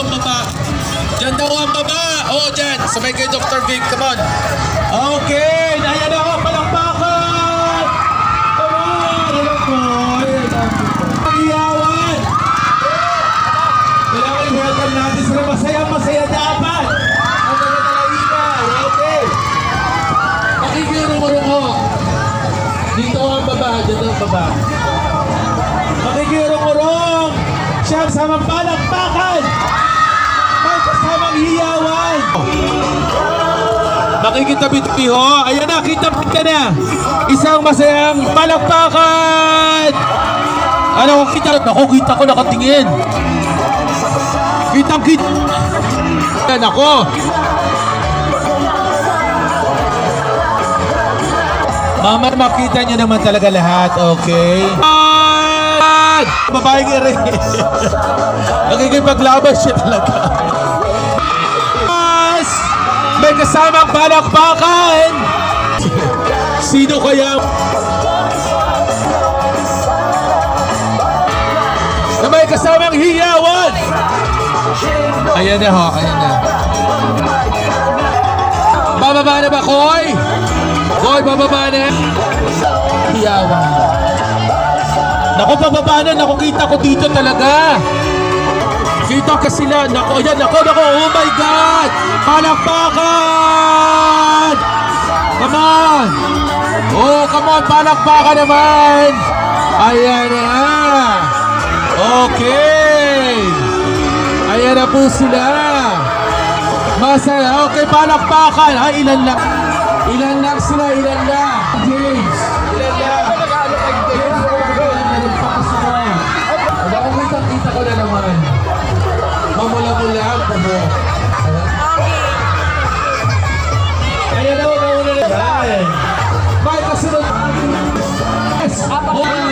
ang baba. Diyan daw ang baba. Oh, dyan. Sabay kay Dr. Vic. Come on. Okay. Ayan ako. Palakpakan. Come on. Alam ko. Iyawan. Kailangan i-welcome natin sila. Masaya, masaya dapat. Ang mga talagitan. Okay. Makikirong-urong ko. Dito ang baba. Dito ang baba. Makikirong-urong. Siyang samang palakpakan. Makikitabi-tabi ho. Ayan na, kita mo ka na. Isang masayang palakpakan. Ano kita? Ako, kita ko nakatingin. Kitang kita. Yan ako. Mama, makita niyo naman talaga lahat, okay? Babae nga rin. Nakikipaglaban siya talaga. May kasamang palakpakan! Sino kaya? Na may kasamang hiyawan! Ayan na ho, ayan na. Bababa na ba, Koy? Koy, bababa na. Hiyawan. Naku, bababa na. Naku, kita ko dito talaga. Kita ka sila. Naku, ayan, naku, naku. Oh my God! On, palakpakan naman! Ayan na! Okay! Ayan na po sila! Masaya. Okay, palakpakan. Ha, ilan lang? Ilan lang sila, ilan lang? Apat na